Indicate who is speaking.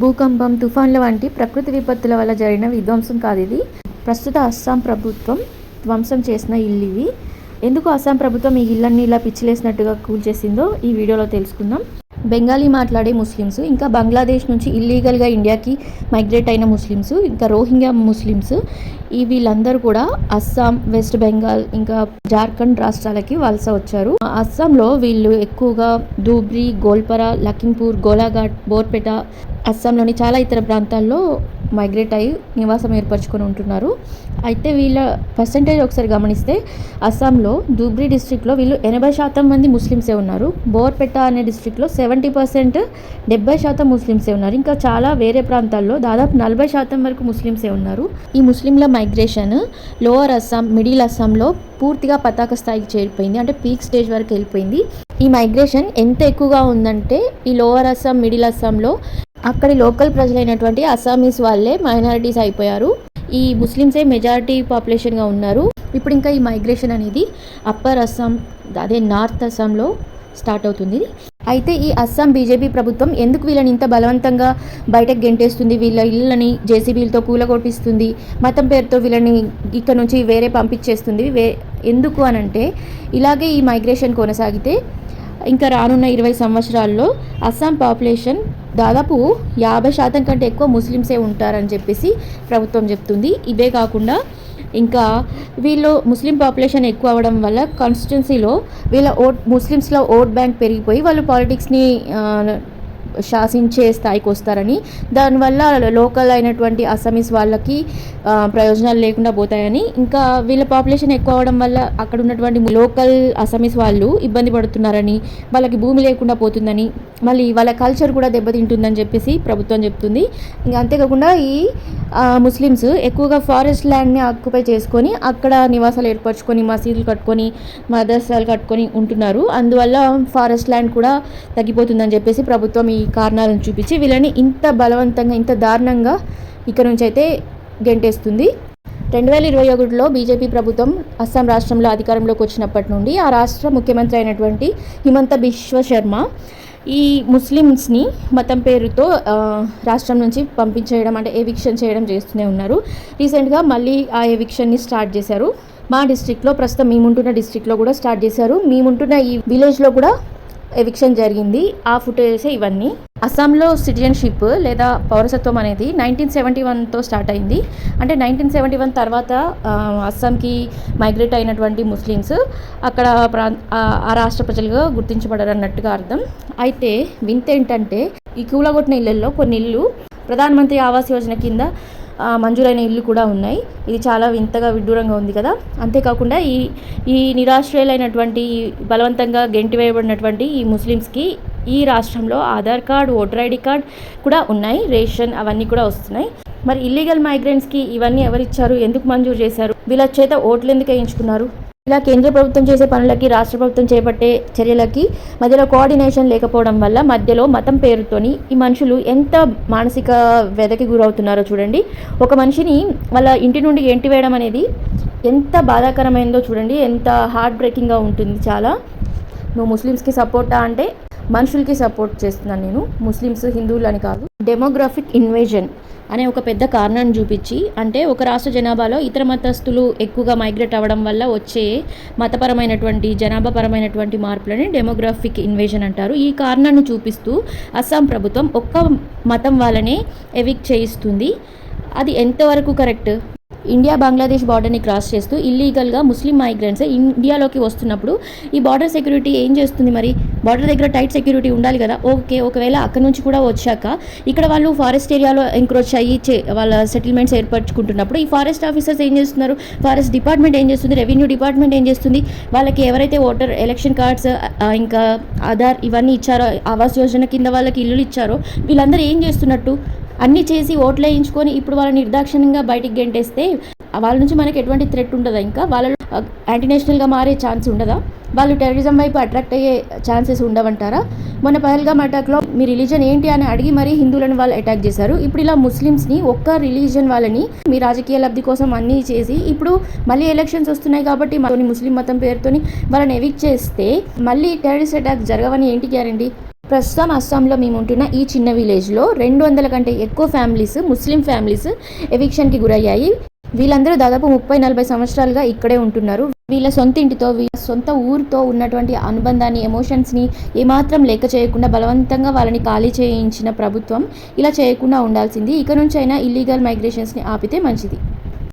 Speaker 1: భూకంపం తుఫాన్ల వంటి ప్రకృతి విపత్తుల వల్ల జరిగిన విధ్వంసం కాదు ఇది. ప్రస్తుత అస్సాం ప్రభుత్వం ధ్వంసం చేసిన ఇల్లు ఇవి. ఎందుకు అస్సాం ప్రభుత్వం ఈ ఇళ్ళన్ని ఇలా పిచ్చిలేసినట్టుగా కూల్చేసిందో ఈ వీడియోలో తెలుసుకుందాం. బెంగాలీ మాట్లాడే ముస్లిమ్స్ ఇంకా బంగ్లాదేశ్ నుంచి ఇల్లీగల్గా ఇండియాకి మైగ్రేట్ అయిన ముస్లిమ్స్ ఇంకా రోహింగ్యా ముస్లిమ్స్ ఈ వీళ్ళందరూ కూడా అస్సాం వెస్ట్ బెంగాల్ ఇంకా జార్ఖండ్ రాష్ట్రాలకి వలస వచ్చారు. అస్సాంలో వీళ్ళు ఎక్కువగా ధూబ్రి గోల్పరా లఖింపూర్ గోలాఘాట్ బోర్పేట అస్సాంలోని చాలా ఇతర ప్రాంతాల్లో మైగ్రేట్ అయ్యి నివాసం ఏర్పరచుకొని ఉంటున్నారు. అయితే వీళ్ళ పర్సంటేజ్ ఒకసారి గమనిస్తే అస్సాంలో ధూబ్రి డిస్ట్రిక్ట్లో వీళ్ళు ఎనభై శాతం మంది ముస్లిమ్సే ఉన్నారు. బోర్పెట్ట అనే డిస్ట్రిక్ట్లో సెవెంటీ పర్సెంట్ డెబ్బై శాతం ముస్లిమ్సే ఉన్నారు. ఇంకా చాలా వేరే ప్రాంతాల్లో దాదాపు నలభై శాతం వరకు ముస్లిమ్సే ఉన్నారు. ఈ ముస్లింల మైగ్రేషన్ లోవర్ అస్సాం మిడిల్ అస్సాంలో పూర్తిగా పతాక స్థాయికి చేరిపోయింది. అంటే పీక్ స్టేజ్ వరకు వెళ్ళిపోయింది. ఈ మైగ్రేషన్ ఎంత ఎక్కువగా ఉందంటే ఈ లోవర్ అస్సాం మిడిల్ అస్సాంలో అక్కడి లోకల్ ప్రజలైనటువంటి అస్సామీస్ వాళ్ళే మైనారిటీస్ అయిపోయారు. ఈ ముస్లిమ్సే మెజారిటీ పాపులేషన్గా ఉన్నారు. ఇప్పుడు ఇంకా ఈ మైగ్రేషన్ అనేది అప్పర్ అస్సాం అదే నార్త్ అస్సాంలో స్టార్ట్ అవుతుంది. అయితే ఈ అస్సాం బీజేపీ ప్రభుత్వం ఎందుకు వీళ్ళని ఇంత బలవంతంగా బయటకు గెంటేస్తుంది? వీళ్ళ ఇళ్ళని జేసీబీలతో కూలగొట్టిస్తుంది. మతం పేరుతో వీళ్ళని ఇక్కడ నుంచి వేరే పంపించేస్తుంది. వే ఎందుకు అనంటే ఇలాగే ఈ మైగ్రేషన్ కొనసాగితే ఇంకా రానున్న ఇరవై సంవత్సరాల్లో అస్సాం పాపులేషన్ దాదాపు యాభై శాతం కంటే ఎక్కువ ముస్లిమ్సే ఉంటారని చెప్పేసి ప్రభుత్వం చెప్తుంది. ఇవే కాకుండా ఇంకా వీళ్ళు ముస్లిం పాపులేషన్ ఎక్కువ అవ్వడం వల్ల కాన్స్టిట్యున్సీలో వీళ్ళ ఓట్ ముస్లిమ్స్లో ఓట్ బ్యాంక్ పెరిగిపోయి వాళ్ళు పాలిటిక్స్ని శాసించే స్థాయికి వస్తారని దానివల్ల లోకల్ అయినటువంటి అస్సామీస్ వాళ్ళకి ప్రయోజనాలు లేకుండా పోతాయని ఇంకా వీళ్ళ పాపులేషన్ ఎక్కువ అవడం వల్ల అక్కడ ఉన్నటువంటి లోకల్ అస్సామీస్ వాళ్ళు ఇబ్బంది పడుతున్నారని వాళ్ళకి భూమి లేకుండా పోతుందని మళ్ళీ వాళ్ళ కల్చర్ కూడా దెబ్బతింటుందని చెప్పేసి ప్రభుత్వం చెప్తుంది. ఇంకా అంతేకాకుండా ఈ ముస్లిమ్స్ ఎక్కువగా ఫారెస్ట్ ల్యాండ్ని ఆక్యుపై చేసుకొని అక్కడ నివాసాలు ఏర్పరచుకొని మసీదులు కట్టుకొని మదర్సాలు కట్టుకొని ఉంటున్నారు. అందువల్ల ఫారెస్ట్ ల్యాండ్ కూడా తగ్గిపోతుందని చెప్పేసి ప్రభుత్వం ఈ కారణాలను చూపించి వీళ్ళని ఇంత బలవంతంగా ఇంత దారుణంగా ఇక్కడ నుంచి అయితే గెంటేస్తుంది. రెండు వేల ఇరవై ఒకటిలో బీజేపీ ప్రభుత్వం అస్సాం రాష్ట్రంలో అధికారంలోకి వచ్చినప్పటి నుండి ఆ రాష్ట్ర ముఖ్యమంత్రి అయినటువంటి హిమంత బిశ్వ శర్మ ఈ ముస్లిమ్స్ని మతం పేరుతో రాష్ట్రం నుంచి పంపించేయడం అంటే ఎవిక్షన్ చేయడం చేస్తూనే ఉన్నారు. రీసెంట్గా మళ్ళీ ఆ ఎవిక్షన్ని స్టార్ట్ చేశారు. మా డిస్ట్రిక్ట్లో ప్రస్తుతం మేముంటున్న డిస్ట్రిక్ట్లో కూడా స్టార్ట్ చేశారు. మేముంటున్న ఈ విలేజ్లో కూడా ఎవిక్షన్ జరిగింది. ఆ ఫుటేజెస్ ఇవన్నీ. అస్సాంలో సిటిజన్షిప్ లేదా పౌరసత్వం అనేది నైన్టీన్ సెవెంటీ వన్తో స్టార్ట్ అయింది. అంటే నైన్టీన్ సెవెంటీ వన్ తర్వాత అస్సాంకి మైగ్రేట్ అయినటువంటి ముస్లిమ్స్ అక్కడ ప్రా ఆ రాష్ట్ర ప్రజలుగా గుర్తించబడరు అన్నట్టుగా అర్థం. అయితే వింత ఏంటంటే ఈ కూలగొట్టిన ఇళ్ళల్లో కొన్ని ఇల్లు ప్రధానమంత్రి ఆవాస్ యోజన కింద మంజూరైన ఇల్లు కూడా ఉన్నాయి. ఇది చాలా వింతగా విడ్డూరంగా ఉంది కదా. అంతేకాకుండా ఈ ఈ నిరాశ్రయులైనటువంటి బలవంతంగా గెంటి వేయబడినటువంటి ఈ ముస్లిమ్స్కి ఈ రాష్ట్రంలో Aadhaar card voter ID card కూడా ఉన్నాయి. రేషన్ అవన్నీ కూడా వస్తున్నాయి. మరి ఇల్లీగల్ మైగ్రెంట్స్కి ఇవన్నీ ఎవరిచ్చారు? ఎందుకు మంజూరు చేశారు? వీళ్ళ చేత ఓట్లు ఎందుకు వేయించుకున్నారు? ఇలా కేంద్ర ప్రభుత్వం చేసే పనులకి రాష్ట్ర ప్రభుత్వం చేపట్టే చర్యలకి మధ్యలో కోఆర్డినేషన్ లేకపోవడం వల్ల మధ్యలో మతం పేరుతోని ఈ మనుషులు ఎంత మానసిక వ్యధకి గురవుతున్నారో చూడండి. ఒక మనిషిని వాళ్ళ ఇంటి నుండి ఎంటి వేయడం అనేది ఎంత బాధాకరమైందో చూడండి. ఎంత హార్ట్ బ్రేకింగ్గా ఉంటుంది చాలా. నువ్వు ముస్లిమ్స్కి సపోర్టా అంటే మనుషులకి సపోర్ట్ చేస్తున్నాను నేను. ముస్లిమ్స్ హిందువులు అని కాదు. డెమోగ్రాఫిక్ ఇన్వేజన్ అనే ఒక పెద్ద కారణాన్ని చూపించి అంటే ఒక రాష్ట్ర జనాభాలో ఇతర మతస్థులు ఎక్కువగా మైగ్రేట్ అవ్వడం వల్ల వచ్చే మతపరమైనటువంటి జనాభాపరమైనటువంటి మార్పులని డెమోగ్రాఫిక్ ఇన్వేషన్ అంటారు. ఈ కారణాన్ని చూపిస్తూ అస్సాం ప్రభుత్వం ఒక్క మతం వాళ్ళనే ఎవిక్ చేయిస్తుంది. అది ఎంతవరకు కరెక్ట్ ఇండియా బంగ్లాదేశ్ బార్డర్ని క్రాస్ చేస్తూ ఇల్లీగల్గా ముస్లిం మైగ్రెంట్స్ ఇండియాలోకి వస్తున్నప్పుడు ఈ బార్డర్ సెక్యూరిటీ ఏం చేస్తుంది మరి? బార్డర్ దగ్గర టైట్ సెక్యూరిటీ ఉండాలి కదా? ఓకే ఒకవేళ అక్కడ నుంచి కూడా వచ్చాక ఇక్కడ వాళ్ళు ఫారెస్ట్ ఏరియాలో ఎంక్రోచ్ అయ్యి వాళ్ళ సెటిల్మెంట్స్ ఏర్పరచుకుంటున్నప్పుడు ఈ ఫారెస్ట్ ఆఫీసర్స్ ఏం చేస్తున్నారు? ఫారెస్ట్ డిపార్ట్మెంట్ ఏం చేస్తుంది? రెవెన్యూ డిపార్ట్మెంట్ ఏం చేస్తుంది? వాళ్ళకి ఎవరైతే ఓటర్ ఎలక్షన్ కార్డ్స్ ఇంకా ఆధార్ ఇవన్నీ ఇచ్చారో ఆవాస్ యోజన కింద వాళ్ళకి ఇల్లులు ఇచ్చారో వీళ్ళందరూ ఏం చేస్తున్నట్టు? అన్నీ చేసి ఓట్లు వేయించుకొని ఇప్పుడు వాళ్ళని నిర్దాక్షిణ్యంగా బయటికి గెంటేస్తే వాళ్ళ నుంచి మనకి ఎటువంటి థ్రెట్ ఉండదా ఇంకా? వాళ్ళలో యాంటీనేషనల్గా మారే ఛాన్స్ ఉండదా? వాళ్ళు టెర్రరిజం వైపు అట్రాక్ట్ అయ్యే ఛాన్సెస్ ఉండవంటారా? మొన్న పహల్గామ్ అటాక్లో మీ రిలీజన్ ఏంటి అని అడిగి మరీ హిందువులను వాళ్ళు అటాక్ చేశారు. ఇప్పుడు ఇలా ముస్లిమ్స్ని ఒక్క రిలీజన్ వాళ్ళని మీ రాజకీయ లబ్ధి కోసం అన్నీ చేసి ఇప్పుడు మళ్ళీ ఎలక్షన్స్ వస్తున్నాయి కాబట్టి కొన్ని ముస్లిం మతం పేరుతోని వాళ్ళని ఎవిక్ చేస్తే మళ్ళీ టెర్రరిస్ట్ అటాక్ జరగవని ఏంటి గ్యారంటీ ప్రస్తుతం అస్సాంలో మేము ఉంటున్న ఈ చిన్న విలేజ్లో రెండు వందల కంటే ఎక్కువ ఫ్యామిలీస్ ముస్లిం ఫ్యామిలీస్ ఎవిక్షన్కి గురయ్యాయి. వీళ్ళందరూ దాదాపు ముప్పై నలభై సంవత్సరాలుగా ఇక్కడే ఉంటున్నారు. వీళ్ళ సొంత ఇంటితో వీళ్ళ సొంత ఊరితో ఉన్నటువంటి అనుబంధాన్ని ఎమోషన్స్ని ఏమాత్రం లెక్క చేయకుండా బలవంతంగా వాళ్ళని ఖాళీ చేయించిన ప్రభుత్వం ఇలా చేయకుండా ఉండాల్సింది. ఇక నుంచైనా ఇల్లీగల్ మైగ్రేషన్స్ని ఆపితే మంచిది.